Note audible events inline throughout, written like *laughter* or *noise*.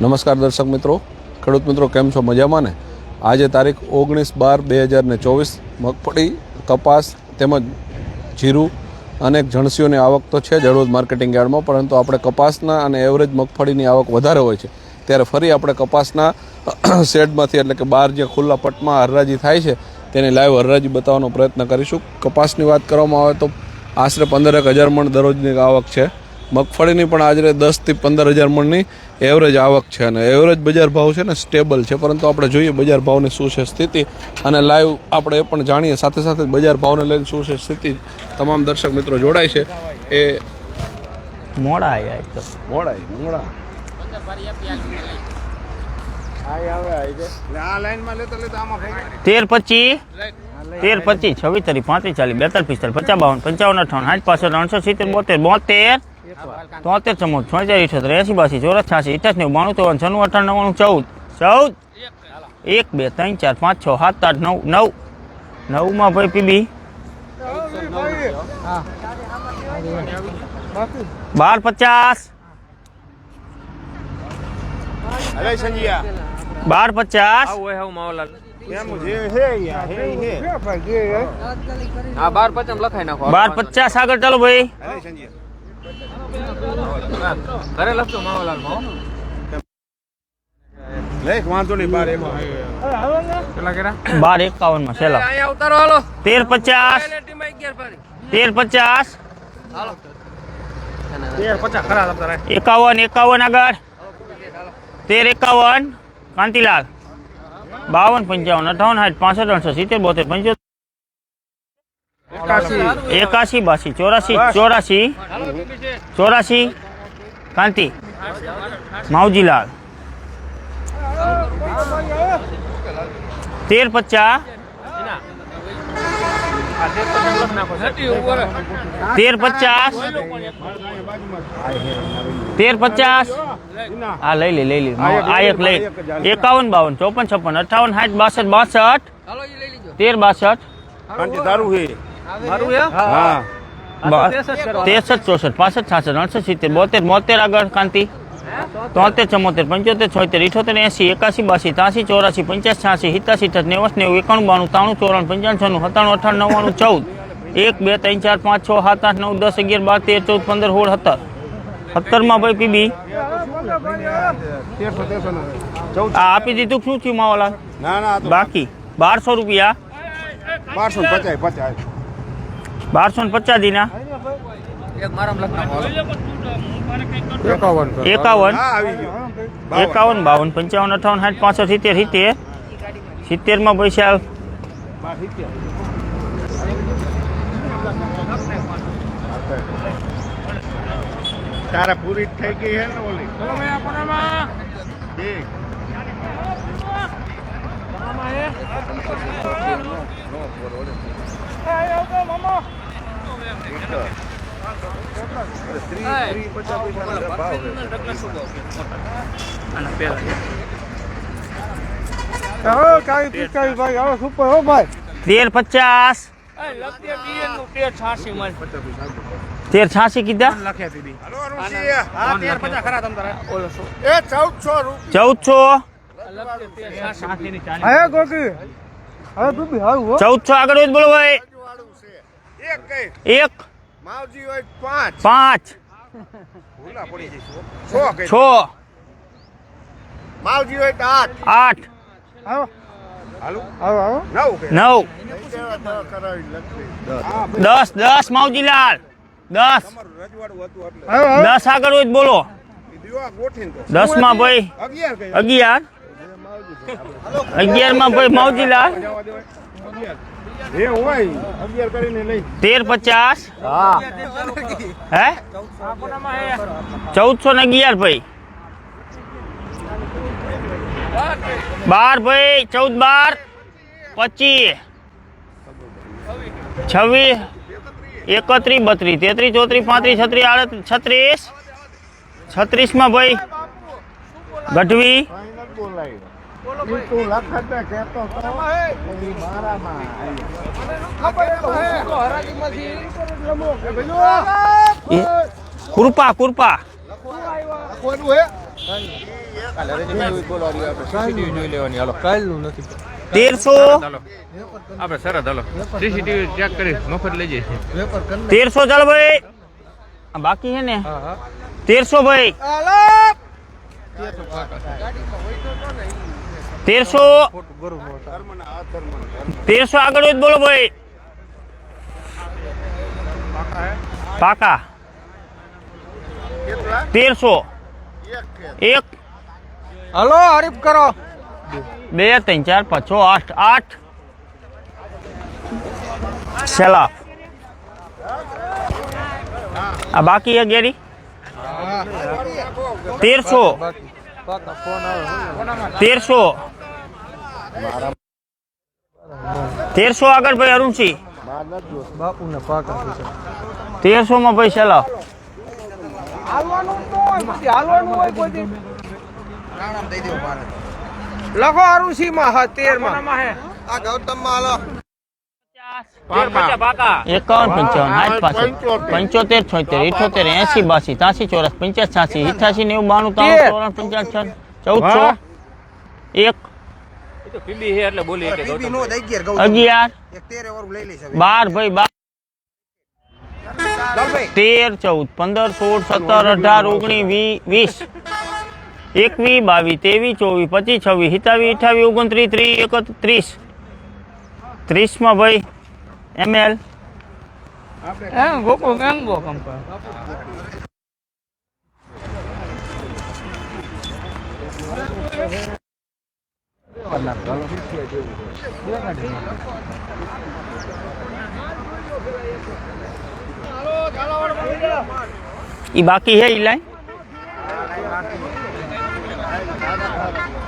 નમસ્કાર દર્શક મિત્રો. ખેડૂત મિત્રો, કેમ છો? મજામાં ને? આજે તારીખ ઓગણીસ બાર બે હજાર ને ચોવીસ. મગફળી, કપાસ તેમજ જીરું અનેક જણસીઓની આવક તો છે જ માર્કેટિંગ યાર્ડમાં, પરંતુ આપણે કપાસના અને એવરેજ મગફળીની આવક વધારે હોય છે. ત્યારે ફરી આપણે કપાસના શેડમાંથી એટલે કે બહાર જે ખુલ્લા પટમાં હરરાજી થાય છે, તેની લાઈવ હરરાજી બતાવવાનો પ્રયત્ન કરીશું. કપાસની વાત કરવામાં આવે તો આશરે પંદરેક હજાર મણ દરરોજની આવક છે. મગફળીની પણ આજરે દસથી પંદર હજાર મણની એવરેજ આવક છે અને એવરેજ બજાર ભાવ છે ને સ્ટેબલ છે. પરંતુ આપણે જોઈએ બજાર ભાવની શું છે સ્થિતિ અને લાઈવ આપણે એ પણ જાણીએ. સાથે સાથે બજાર ભાવને લઈને શું છે સ્થિતિ તમામ દર્શક મિત્રો જોડાય છે. એ મોડા મોડા મોડાય મોડા. તેર પચીસ તેર પચીસ છવ્વીસ તારીખ પાંત્રીસ ચાલીસ બેતાલીસ પિસ્તાલીસ પચાસ બાવન પંચાવન અઠાવન સાઠ પાસઠ ત્રણસો સિત્તેર બોતેર બોતેર તોતેર ચમોત છોતેર ઇઠોતેર એસી બાસી ચોરસ છ્યાસી ઇઠાસ નેવું બાણું ચોવન છન્નું અઠાણું નવ્વાણું ચૌદ. ચૌદ? એક બે ત્રણ ચાર પાંચ છ સાત આઠ નવ નવ. નવમાં ભાઈ પીબી બાર પચાસ. બાર પચાસ. બાર પચાસ આગળ ચાલો ભાઈ. ઘરે લખજો માવાલાલમાં લેખ વાંધો નહીં બાર એમાં બાર એકાવનમાં છેલ્લા. ઉતારો હાલો. તેર પચાસ. તેર પચાસ. એકાવન એકાવન આગળ. તેર એકાવન. કાંતિલાલ. બાવન પંચાવન અઠાવન સાઠ પાસઠ અડસઠ સિત્તેર બોતેર પંચોતેર. એકાશી બાસી ચોરાસી ચોરાસી ચોરાસી કાંતિ માવજીલાલ તેર પચાસ તેર પચાસ તેર પચાસ હા લઈ લે લઈ લે આ એક લઈ એકાવન બાવન ચોપન છપ્પન અઠાવન સાઠ બાસઠ બાસઠ હાલો ઈ લઈ લીજો. તેર બાસઠ। કાંતિ તારું છે મારું હે. હા. બા- ત્રેસઠ ચોસઠ પાસઠ છાસઠ અડસઠ સિત્તેર બોતેર બોતેર આગળ કાંતિ. તોતેર ચમોતેર પંચોતેર છોતેર ઇઠોતેર એસી એકાસી બાસી ત્યાસી ચોરાસી પંચ્યાસી છ્યાસી સિત્તાસી અઠાસી નેવસ નેવું એકાણું બાણું ત્રાણું ચોરાણું પંચાણું સત્તાણું અઠાણું નવ્વાણું ચૌદ. એક બે ત્રણ ચાર પાંચ છ સાત આઠ નવ દસ અગિયાર બાર તેર ચૌદ પંદર સોળ સત્તર. સત્તરમાં ભાઈ પીબી તેરસો તેરસો આ આપી દીધું શું થયું માવાલા? ના ના આ તો બાકી બારસો રૂપિયા. બારસો પચાસ પચાસ. બારસો ને પચાસ દીના એક મારામ લખ નાખો હાલો. એકાવન એકાવન? હા આવી ગયો. એકાવન બાવન પંચાવન અઠાવન સાઠ પાસઠ સિત્તેર સિત્તેર. સિત્તેરમાં પૈસા તારા પૂરી જ થઈ ગઈ હે ને ઓલી. ઠીક. તેર પચાસ. તેર છાસી કીધા? ચૌદસો. રૂપિયા ચૌદસો આગળ બોલો ભાઈ. એક માવજી હોય પાંચ. પાંચ. ભૂલા પડી જઈશું છ છ. માવજી હોય તો આઠ. આઠ. આવો. નવ દસ દસ માવજીલાલ. દસ. તમારું રજવાડું હતું એટલે. દસ આગળ હોય તો બોલો. દસમાં ભાઈ અગિયાર અગિયાર. માં ભાઈ માવજીલાલ. જવા દેવાય. અગિયાર. જે હોય અગિયાર કરીને લઈ તેર પચાસ હે ચૌદસો ને અગિયાર ભાઈ બાર ભાઈ ચૌદ બાર પચીસ છવ્વીસ એકત્રીસ બત્રીસ તેત્રીસ ચોત્રીસ પાંત્રીસ છત્રીસ આડત્રીસ છત્રીસ છત્રીસમાં ભાઈ ગઢવી ફાઈનલ બોલાય ઈ તું લખત ને કહેતો તો મારામાં કૃપા કૃપા. તેરસો? આપણે સરસ હાલો. સીસીટીવી ચેક કરી. મફત લઈ જઈએ. તેરસો ચાલો ભાઈ. બાકી છે ને? હા હા. તેરસો ભાઈ. તેરસો તેરસો આગળ જ બોલો ભાઈ. પાકા. તેરસો. એક. હલો હરીફ કરો. બે ત્રણ ચાર પાંચ છ આઠ આઠ. સેલા આ બાકી ગેરી? તેરસો. બાકી. તેરસો. તેરસો આગળ ભાઈ અરુણસિંહ. બાપુ ને પાકા છે તેરસો માં ભાઈ સેલા. લખો અરુણસિંહમાં હા તેરમાં એકાવન પંચાવન સાઠ પાસઠ પંચોતેર. છોતેર ઇઠોતેર એસી બાસી ત્યાસી ચોરસ પંચાસ છ્યાસી ઇઠાસી નેવું બાણું ત્રાણું તેર. ચોરાણું ચૌદસો એક. છે અગિયાર બાર ભાઈ બાર. તેર ચૌદ પંદર સોળ સત્તર અઢાર ઓગણીસ વી- વીસ. એકવીસ બાવીસ ત્રેવીસ ચોવીસ પચીસ છવ્વીસ હિતાવી અઠાવીસ ઓગણત્રીસ ત્રીસ એકત્રીસ. ત્રીસમાં ભાઈ એમએલ ગોકુળ ગંગો ઈ બાકી હે ઈ લાઈન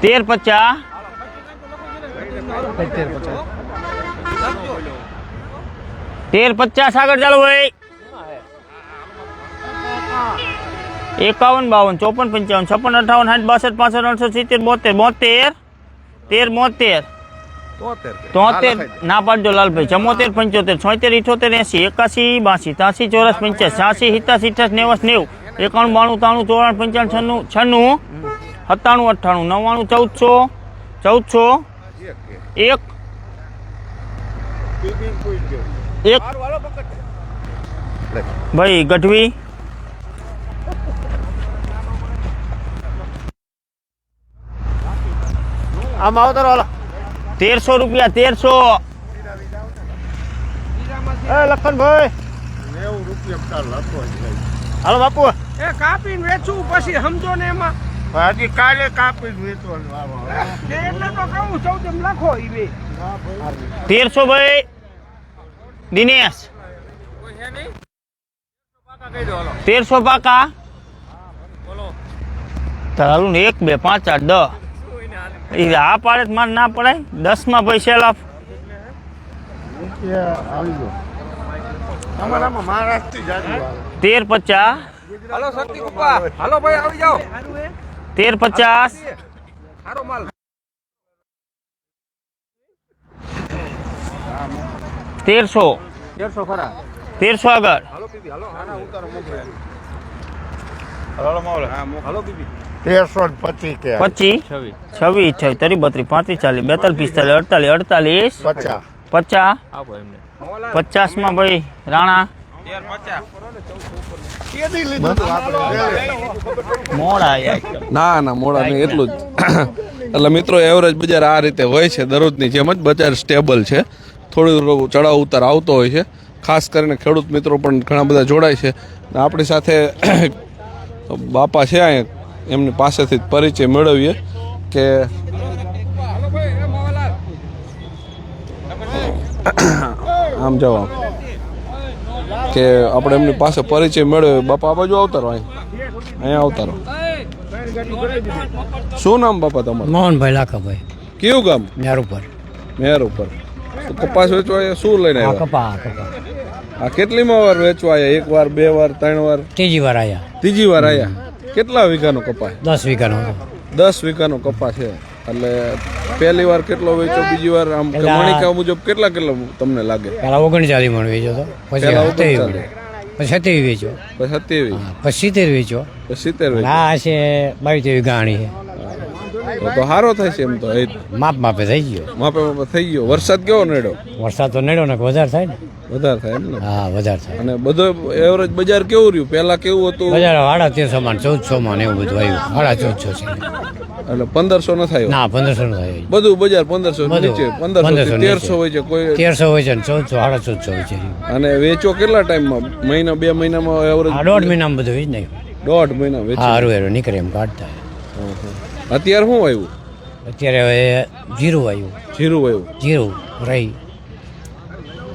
તેર પચાસ તેર પચાસ આગળ ચાલો ભાઈ એકાવન બાવન ચોપન પંચાવન છપ્પન અઠાવન સાઠ બાસઠ પાસઠ અઠસો સિત્તેર બોતેર બોતેર તેર બોતેર. તોતેર ના પાડજો લાલભાઈ ચમોતેર પંચોતેર છોતેર ઇઠોતેર એસી એકાસી બાસી ત્યાસી ચોરસ પંચાસ છ્યાસી સિત્યાસી અઠાસ નેવસ નેવું એકાણું બાણું ત્રાણું ચોરાણું પંચાણું છન્નું છન્નું સત્તાણું અઠ્ઠાણું નવ્વાણું ચૌદસો ચૌદસો એક. એક. ભાઈ ગઢવી. આમાં આવતો રહો તેરસો રૂપિયા તેરસો. એ લખનભાઈ. નેવું રૂપિયા લખો હાલો બાપુ. એ કાપીને વેચું પછી સમજો ને એમાં. હજી કાલે કાપી વેચવાનું એટલે તો કહું ચૌદ લખો તેરસો ભાઈ. દિનેશ. તેરસો પાકા? તારું ને એક બે પાંચ આઠ દસ. એ આ પાડે મારે ના પડાય? દસમાં પૈસા આવે તેર પચાસ. તેર પચાસ સારો માલ તેરસો. તેરસો ખરા? તેરસો આગળ. હાલો બીબી હાલો. આના ઉતારો મોકલે. હાલો બીબી તેરસો પચીસ પચીસ? છવ્વીસ. છવ્વીસ તરી ત્રીસ બત્રીસ પાંત્રીસ ચાલીસ બેતાલીસ પિસ્તાલીસ અડતાલીસ અડતાલીસ. પચાસ. પચાસ. આપો એમને. પચાસમાં ભાઈ રાણા. ના ના મોડા નહીં એટલું જ. એટલે મિત્રો એવરેજ બજાર આ રીતે હોય છે દરરોજની જેમ જ બજાર સ્ટેબલ છે. થોડું ચડાવ ઉતાર આવતો હોય છે. ખાસ કરીને ખેડૂત મિત્રો પણ ઘણા બધા જોડાય છે. અને આપણી સાથે *coughs* બાપા છે અહીંયા. એમની પાસેથી પરિચય મેળવીએ કે *coughs* આમ જવા કે આપણે એમની પાસે પરિચય મેળવ્યો બાપા આ બાજુ આવતારો અહીં. અહીંયા આવતારો શું નામ બાપા તમારું? મોહનભાઈ લાખાભાઈ. કયું ગામ? મેર ઉપર મેર ઉપર કપાસ વેચવા શું લઈને આવ્યા? કપા આ કપા. આ કેટલીમાં વાર વેચવા આવ્યા એક વાર બે વાર ત્રણ વાર? ત્રીજી વાર આવ્યા ત્રીજી વાર આવ્યા કેટલા વીઘાનો કપાસ? દસ વીઘાનો. દસ વીઘાનો કપાસ છે. એટલે પહેલી વાર કેટલો વેચો બીજી વાર આમ મણિકા મુજબ કેટલા કેટલા તમને લાગે? પેલા ઓગણચાલીસ મણ વેચો તો. પછી. પછી સત્યાવી વેચો પછી સત્યાવી પછી સિત્તેર વેચો પછી સિત્તેર વેચો. આ છે બાવીસ ગાણી છે. તો સારો થાય છે એમ તો. એ માપ માપે થઈ ગયો. માપે માપે થઈ ગયો. વરસાદ કેવો નડ્યો? વરસાદ તો નડ્યો ને વધાર થાય ને? વધારે થાય એમ ને? હા વધારે થાય. અને બધો એવરેજ બજાર કેવું રહ્યું? પહેલા કેવું હતું? બજાર સાડા તેરસો માં ચૌદસો માં એવું બધું આવ્યું. સાડા ચૌદસો છે. એટલે પંદરસો ન થાય ના પંદરસો ન થાય. બધું બજાર પંદરસો. નીચે પંદરસો 1500 તેરસો હોય છે કોઈ તેરસો હોય છે ને ચૌદસો સાડા ચૌદસો હોય છે. અને વેચો કેટલા ટાઈમમાં મહિના બે મહિનામાં એવરેજ દોઢ મહિનામાં બધું વેચ નહીં દોઢ મહિના વેચ હારું હારું નીકળે એમ કાઢતા. અત્યારે શું આવ્યું? અત્યારે હવે જીરું આવ્યું. જીરું આવ્યું. જીરું રહી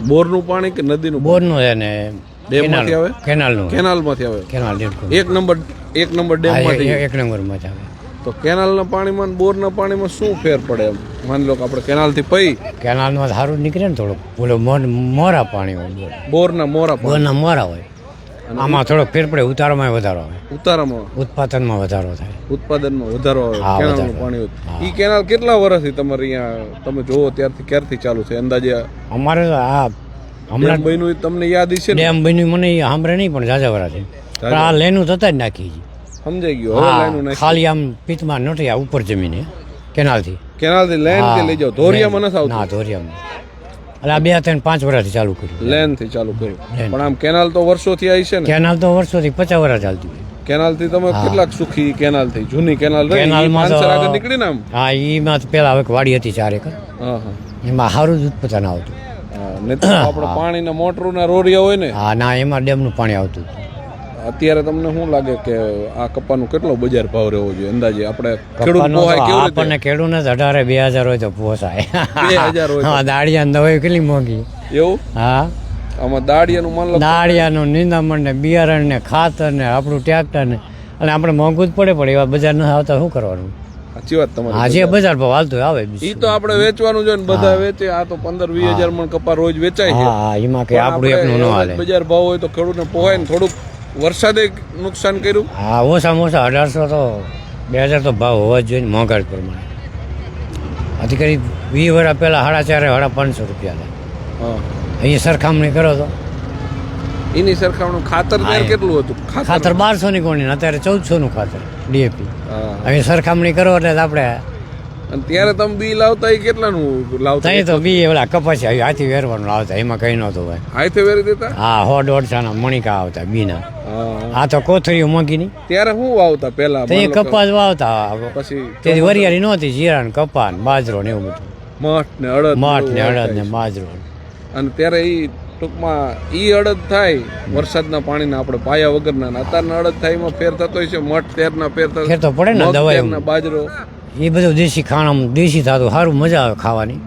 બોરનું પાણી કે નદીનું બોરનું છે ને ડેમમાંથી આવે? કેનાલનું. કેનાલમાંથી આવે? કેનાલ એક નંબર એક નંબર ડેમમાંથી એક- નંબરમાંથી આવે. તો કેનાલના પાણીમાં અને બોરના પાણીમાં શું ફેર પડે એમ? માની લો કે આપણે કેનાલથી પઈ. કેનાલમાં સારું નીકળે ને થોડુંક. બોલો મોર- પાણી હોય બોર. બોરના મોરા બોરના મોરા હોય. આમાં થોડોક ફેર પડે ઉતારોમાં વધારો આવે. ઉતારામાં ઉત્પાદનમાં વધારો થાય. ઉત્પાદનમાં વધારો આવે. કેનાલનું પાણી ઈ કેનાલ કેટલા વર્ષથી તમારે અહીંયા તમે જોવો ત્યારથી ક્યારથી ચાલુ છે? અંદાજે અમારે આ હમણાં બન્યું તમને યાદ છે ને? ડેમ બન્યું મને સાંભળે નહીં પણ જાજા વરા છે આ લેનું થતા જ નાખી છે. સમજાઈ ગયું. ખાલી આમ પીતમાં નથી આ ઉપર જમીને કેનાલથી. કેનાલથી લાઈનથી લઈ જાઓ. ધોરિયામાં નથી આવતું. ના ધોરિયામાં. એટલે આ બે ત્રણ પાંચ વર્ષથી ચાલુ કર્યું. લેનથી ચાલુ કર્યું. પણ આમ કેનાલ તો વર્ષોથી આવી છે ને? કેનાલ તો વર્ષોથી પચાસ વર્ષ ચાલતી હોય. કેનાલથી તમે કેટલાક સુખી કેનાલથી જૂની કેનાલ કેનાલમાં તો- આગળ નીકળી ને આમ? હા એમાં પેલા હવે વાડી હતી ચાર એકર. એમાં સારું જ ઉત્પાદન આવતું. આપણે પાણીના મોટરના રોરિયા હોય ને? હા ના એમાં ડેમનું પાણી આવતું હતું. અત્યારે તમને શું લાગે કે આ કપાનો કેટલો બજાર ભાવ રહેવો જોઈએ? અંદાજે આપણે ખેડૂત આપણને ખેડૂતને અઢારે બે હજાર હોય તો પોસાય. 2000 હોય હા દાળિયા દવાઈ કેટલી મોંઘી? એવું? હા. આમાં દાળિયાનું માન લો દાળિયાનું નિંદામણ ને બિયારણ ને ખાતર ને આપણું ટ્રેક્ટર ને અને આપણે મોંઘું જ પડે પણ એવા બજાર ન આવતા શું કરવાનું? સાચી વાત તમારી. આજે બજાર ભાવ હાલતો આવે એ તો આપણે વેચવાનું જોઈએ ને બધા વેચે આ તો પંદર વીસ હજાર મણ કપા રોજ વેચાય છે. હા એમાં કે આપણું આપણે એકનું ન હાલે. બજાર ભાવ હોય તો ખેડૂતને પોહાય ને થોડુંક વરસાદે નુકસાન કર્યું? હા ઓછામાં ઓછા અઢારસો તો બે હજાર તો ભાવ હોવા જ જોઈએ મોંઘાઈ પ્રમાણે. આથી કરી વીસ વર્ષ પહેલાં સાડા ચારે સાડા પાંચસો રૂપિયા લે હા. અહીંયા સરખામણી કરો તો. એની સરખામણી ખાતર ત્યારે કેટલું હતું? ખાતર? બારસો ની કોણી અત્યારે ચૌદસો નું ખાતર ડીએપી. અહીં સરખામણી કરો એટલે આપણે અને ત્યારે તમે બી લાવતા એ કેટલાનું લાવતા તઈ તો બી ઓલા કપાસી આવી હાથી વેરવાનું લાવતા એમાં કઈ નહોતું ભાઈ હાથી વેરી દેતા? હા હો દોઢસાના મણિકા આવતા બીના. આ તો કોથળીઓ મોંઘી ત્યારે શું વાવતા પેલા તે કપાસ વાવતા પછી તે વરિયાળી નહોતી જીરા ને કપા ને બાજરો ને એવું બધું. મઠ ને અડદ મઠ ને અડદ ને બાજરો. અને ત્યારે એ ટૂંકમાં ઈ અડદ થાય વરસાદના પાણીના આપણે પાયા વગરના ને અત્યારના અડદ થાય એમાં ફેર થતો હોય છે મઠ તેરના ફેર થતો પડે ને બાજરો. એ બધું દેશી ખાણામાં દેશી થતું સારું મજા આવે ખાવાની.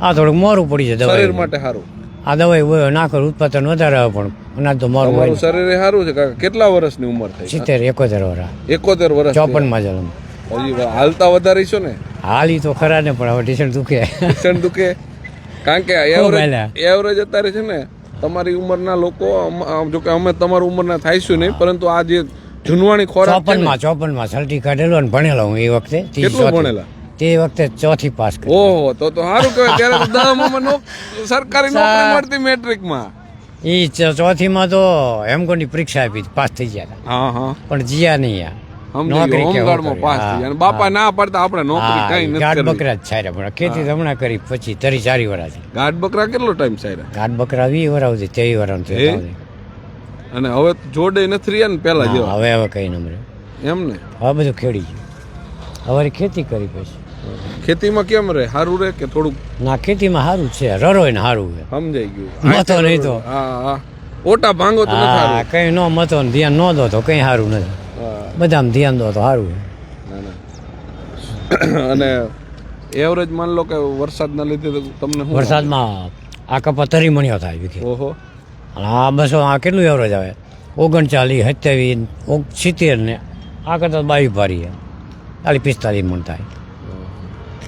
આ થોડુંક મોરું પડી જાય શરીર માટે સારું આ દવાઈ હોય નાખો ઉત્પાદન વધારે આવે પણ અનાજ તો મારું મારું શરીર સારું છે કાકા કેટલા વર્ષની ઉંમર થઈ? સિત્તેર એકોતેર વર્ષ એકોતેર વર્ષ ચોપનમાં જલમ હાલતા વધારે છો ને? હાલી તો ખરા ને પણ હવે ટીશન દુખે. ટીશન દુખે? કારણ કે *laughs* એવરેજ એવરેજ અત્યારે છે ને તમારી ઉંમરના લોકો અમ- જો કે અમે તમારી ઉંમરના થાઈશું નહીં પરંતુ આ જે જૂનવાણી ખોરાક ચોપનમાં સલટી કાઢેલો અને ભણેલો હું એ વખતે કેટલું ભણેલા? તે વખતે ચોથી પાસ કરી ઓહો તો તો સારું કહેવાય ત્યારે તો દસમામાં નો સરકારી નોકરી મળતી મેટ્રિકમાં. એ ચોથી માં તો હેમકોની પરીક્ષા આપી પાસ થઈ ગયા હા હા. પણ જીયા નહીં આ. બાપા ના પડતા આપણે નોકરી કઈ નથી ગાઢ બકરા જ છાર્યા પણ ખેતી હમણાં કરી પછી તરી ચારી વરાથી ગાઢ બકરા કેટલો ટાઈમ સાયરા ગાઢ બકરા વી વરાવ હતી તેવી વરાવ હે? અને હવે જોડે નથી રહ્યા ને પેલા જેવા. હવે હવે કઈ નંબરે એમ ને? હવે બધું ખેડી ગયું. હવે ખેતી કરી પછી. ખેતીમાં કેમ રહે? સારું રહે કે થોડુંક? ના ખેતીમાં સારું છે. રરોય ને સારું છે. સમજાઈ ગયું. મતો નહીં તો. હા હા. ઓટા ભાંગો તો હા કઈ ન મતો ને ધ્યાન ન દો તો કઈ સારું નથી. બધા બધામાં ધ્યાન દો તો સારું. *coughs* અને એવરેજ માન લો કે વરસાદના લીધે તમને વરસાદમાં આ કપા તરી મણ્યો થાય ઓહો. અને આ બસો આ કેટલું એવરેજ આવે? ઓગણચાલીસ સત્યાવીસ સિત્તેર ને આ કરતાં બાવીસ ભારી છે ચાલીસ પિસ્તાલીસ મણ થાય.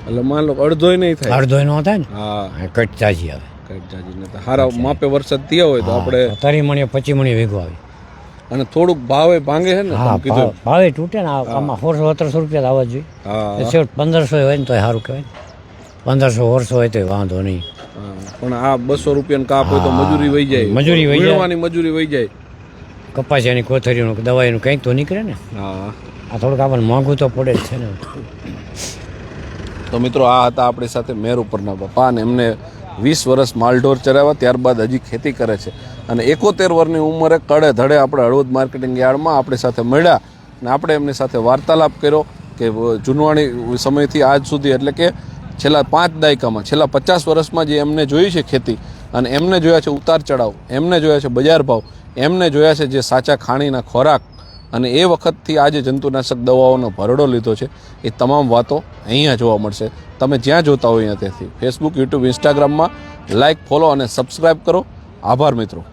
એટલે માન લો અડધોય નહીં થાય. અડધો નો થાય ને? હા. આ કટ તાજી આવે. કઈ જાજી નથી હારા માપે વરસાદ થયો હોય તો આપણે તરી મણીએ પચી મણીએ ભેગું આવે. અને થોડુંક ભાવે ભાંગે છે ને હા ભાવે તૂટે ને આમાં સોળસો સત્તરસો રૂપિયા આવવા જોઈએ. છેવટ પંદરસો હોય ને તો સારું કહેવાય પંદરસો વર્ષો હોય તો વાંધો નહીં. પણ આ બસો રૂપિયાનું કાપ હોય તો મજૂરી વહી જાય. મજૂરી વહી જાય. મજૂરી વહી જાય. કપાસિયાની કોથળીનું દવાઈનું કંઈક તો નીકળે ને? હા. આ થોડુંક આપણને મોંઘું તો પડે જ છે ને. તો મિત્રો આ હતા આપણી સાથે મેર ઉપરના પપ્પા અને એમને વીસ વર્ષ માલઢોર ચરાવ્યા ત્યારબાદ હજી ખેતી કરે છે. અને એકોતેર વર્ષની ઉંમરે કડે ધડે આપણે હળવદ માર્કેટિંગ યાર્ડમાં આપણી સાથે મળ્યા અને આપણે એમની સાથે વાર્તાલાપ કર્યો કે જૂનવાણી સમયથી આજ સુધી એટલે કે છેલ્લા પાંચ દાયકામાં, છેલ્લા પચાસ વર્ષમાં જે એમને જોઈ છે ખેતી, અને એમને જોયા છે ઉતાર ચઢાવ, એમને જોયા છે બજાર ભાવ, એમને જોયા છે જે સાચા ખાણીના ખોરાક, અને એ વખતથી આજે જંતુનાશક દવાઓનો ભરડો લીધો છે, એ તમામ વાતો અહીંયા જોવા મળશે. તમે જ્યાં જોતા હોય ત્યાં ફેસબુક યુટ્યુબ ઇન્સ્ટાગ્રામમાં લાઇક ફોલો અને સબસ્ક્રાઇબ કરો. આભાર મિત્રો.